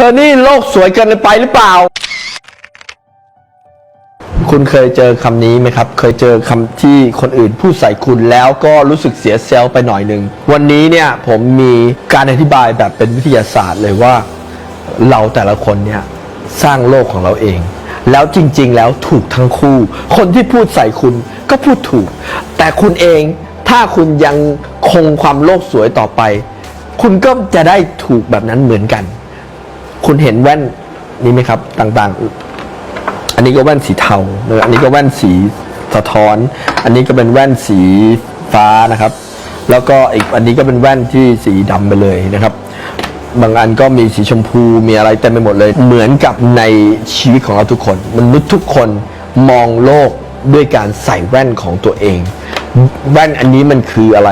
ธอนี่โลกสวยเกินไปหรือเปล่า คุณเคยเจอคำนี้ไหมครับ เคยเจอคำที่คนอื่นพูดใส่คุณแล้วก็รู้สึกเสียเซลล์ไปหน่อยหนึ่ง วันนี้เนี่ยผมมีการอธิบายแบบเป็นวิทยาศาสตร์เลยว่า เราแต่ละคนเนี่ยสร้างโลกของเราเอง แล้วจริง ๆ แล้วถูกทั้งคู่ คนที่พูดใส่คุณก็พูดถูก แต่คุณเองถ้าคุณยังคงความโลกสวยต่อไป คุณก็จะได้ถูกแบบนั้นเหมือนกัน คุณเห็นแว่นนี้ไหมครับ ต่างๆ อันนี้ก็แว่นสีเทาเนอะอันนี้ก็แว่นสีสะท้อน อันนี้ก็เป็นแว่นสีฟ้านะครับ แล้วก็อีกอันนี้ก็เป็นแว่นที่สีดำไปเลยนะครับ บางอันก็มีสีชมพูมีอะไรเต็มไปหมดเลย เหมือนกับในชีวิตของเราทุกคนมนุษย์ทุกคนมองโลกด้วยการใส่แว่นของตัวเอง แว่นอันนี้มันคืออะไร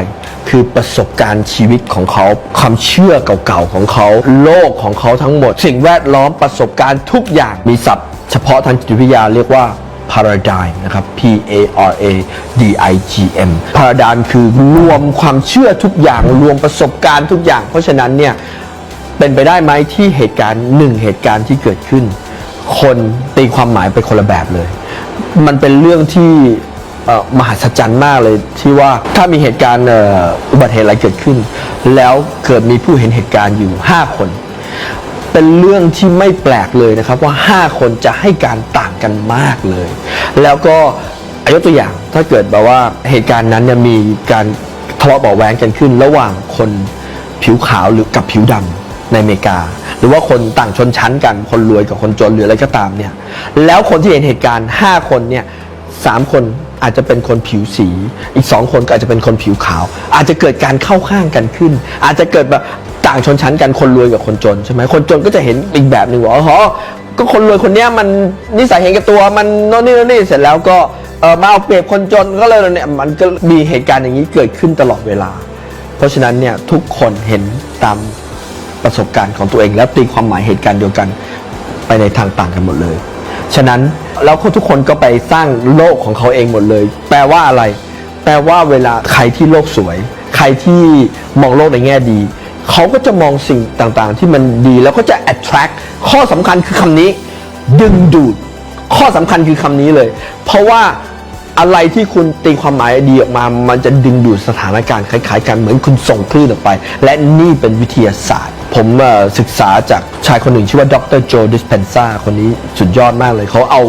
คือประสบการณ์ชีวิตของเขาความเชื่อเก่าๆของเขา โลกของเขาทั้งหมด สิ่งแวดล้อมประสบการณ์ทุกอย่างมีศัพท์ เฉพาะทางจิตวิทยาเรียกว่า paradigm นะครับ P A R A D I G M paradigm คือรวมความเชื่อทุกอย่างรวมประสบการณ์ทุกอย่าง เพราะฉะนั้นเนี่ยเป็นไปได้ไหมที่เหตุการณ์หนึ่งเหตุการณ์ที่เกิดขึ้น คนตีความหมายไปคนละแบบเลย มันเป็นเรื่องที่ เอ่อมหัศจรรย์มากเลยที่ว่าถ้ามีเหตุการณ์เอ่ออุบัติเหตุอะไรเกิดขึ้น แล้วเกิดมีผู้เห็นเหตุการณ์อยู่ 5 คน เป็นเรื่องที่ไม่แปลกเลยนะครับว่า 5 คนจะให้การต่างกันมากเลย แล้วก็ยกตัวอย่างถ้าเกิดแบบว่าเหตุการณ์นั้นเนี่ยมีการทะเลาะเบาะแว้งกันขึ้น ระหว่างคนผิวขาวหรือกับผิวดำในอเมริกา หรือว่าคนต่างชนชั้นกัน คนรวยกับคนจนหรืออะไรก็ตามเนี่ยแล้วคนที่เห็นเหตุการณ์ 5 คนเนี่ยสามคน อาจจะเป็นคนผิวสี อีกสองคนก็อาจจะเป็นคนผิวขาว อาจจะเกิดการเข้าข้างกันขึ้น อาจจะเกิดแบบต่างชนชั้นกันคนรวยกับคนจนใช่ไหมคนจนก็จะเห็นอีกแบบหนึ่งว่าอ๋อก็คนรวยคนเนี้ยมันนิสัยเห็นแก่ตัวมันโน่นนี่โน่นนี่เสร็จแล้วก็เออมาเอาเปรียบคนจนก็เลยเนี่ยมันก็มีเหตุการณ์อย่างนี้เกิดขึ้นตลอดเวลา เพราะฉะนั้นเนี่ยทุกคนเห็นตามประสบการณ์ของตัวเองแล้วตีความหมายเหตุการณ์เดียวกันไปในทางต่างกันหมดเลย ฉะนั้นแล้วเขาทุกคนก็ไปสร้างโลกของเขาเองหมดเลย แปลว่าอะไร แปลว่าเวลาใครที่โลกสวย ใครที่มองโลกในแง่ดี เขาก็จะมองสิ่งต่างๆ ที่มันดีแล้วก็จะ attract ข้อสำคัญคือคำนี้ ดึงดูด ข้อสำคัญคือคำนี้เลย เพราะว่าอะไรที่คุณตีความหมายดีออกมา มันจะดึงดูดสถานการณ์คล้ายๆกันเหมือนคุณส่งคลื่นออกไป และนี่เป็นวิทยาศาสตร์ ผมศึกษาจากชายคนหนึ่งชื่อว่าดรโจดิสเพนซาคนนี้สุดยอดมากเลย เขาเอา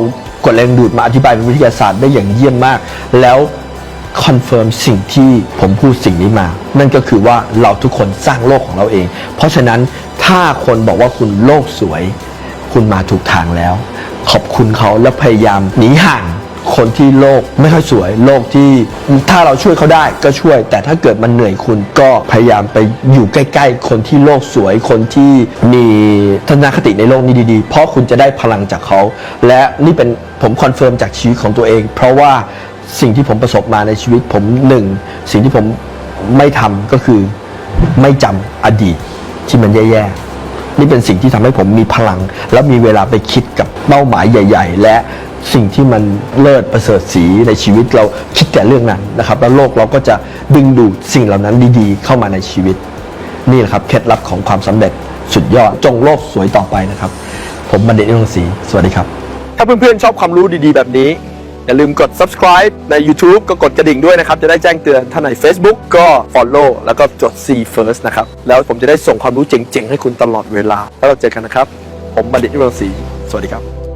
กฎแรงดูดมาอธิบายเป็นวิทยาศาสตร์ได้อย่างเยี่ยมมาก แล้วคอนเฟิร์มสิ่งที่ผมพูดสิ่งนี้มา นั่นก็คือว่าเราทุกคนสร้างโลกของเราเอง เพราะฉะนั้นถ้าคนบอกว่าคุณโลกสวย คุณมาถูกทางแล้ว ขอบคุณเขาและพยายามหนีห่าง คนที่โลกไม่ค่อยสวย โลกที่ถ้าเราช่วยเขาได้ก็ช่วย แต่ถ้าเกิดมันเหนื่อยคุณก็พยายามไปอยู่ใกล้ ๆ คนที่โลกสวย คนที่มีทัศนคติในโลกนี้ดีๆ เพราะคุณจะได้พลังจากเขา และนี่เป็นผมคอนเฟิร์มจากชีวิตของตัวเอง เพราะว่าสิ่งที่ผมประสบมาในชีวิตผมหนึ่งสิ่งที่ผมไม่ทำก็คือไม่จำอดีตที่มันแย่ๆนี่เป็นสิ่งที่ทำให้ผมมีพลัง และมีเวลาไปคิดกับเป้าหมายใหญ่ ๆ และ สิ่งที่มันเลิศประเสริฐสีในชีวิตเราคิดแต่เรื่องนั้นนะครับ แล้วโลกเราก็จะดึงดูดสิ่งเหล่านั้นดีๆ เข้ามาในชีวิต นี่แหละครับเคล็ดลับของความสำเร็จสุดยอดจงโลกสวยต่อไปนะครับ ผมบัณฑิตนิรังสีสวัสดีครับ ถ้าเพื่อนๆชอบความรู้ดีๆ แบบนี้ อย่าลืมกด subscribe ใน YouTube ก็กดกระดิ่งด้วยนะครับ จะได้แจ้งเตือนถ้าใน Facebook ก็ follow แล้วก็จด see first นะครับ แล้วผมจะได้ส่งความรู้เจ๋งๆ ให้คุณตลอดเวลา แล้วเราเจอกันนะครับ ผมบัณฑิตนิรังสีสวัสดีครับ